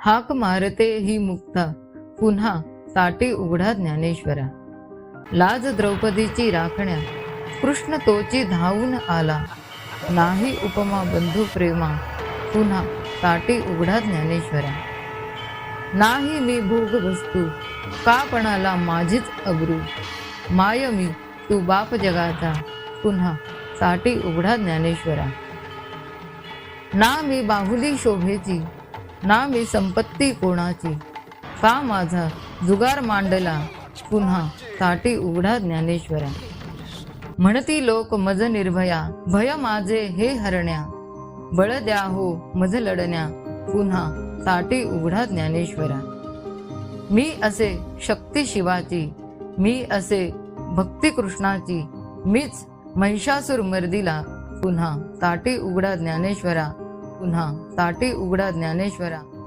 हाक मारते ही मुक्ता. पुन्हा साटी उघडा ज्ञानेश्वरा. लाज द्रौपदीची राखण्या. कृष्ण तोची धावून आला. नाही उपमा बंधू प्रेमा. पुन्हा साटी उघडा ज्ञानेश्वरा. नाही मी भोग वस्तू का पणाला माझीच अब्रू? माय मी तू बाप जगाचा. पुन्हा साठी उघडा ज्ञानेश्वरा. ना मी बाहुली शोभेची. ना मी संपत्ती कोणाची? का माझा जुगार मांडला? पुन्हा ताटी उघडा ज्ञानेश्वरा. म्हणती लोक मज निर्भया भय माझे हे हरण्या. बळ द्या हो मज लढण्या पुन्हा ताटी उघडा ज्ञानेश्वरा. मी असे शक्ती शिवाची मी असे भक्ती कृष्णाची मीच महिषासूर मर्दीला पुन्हा ताटी उघडा ज्ञानेश्वरा. पुन्हा ताटी उघडा ज्ञानेश्वरा.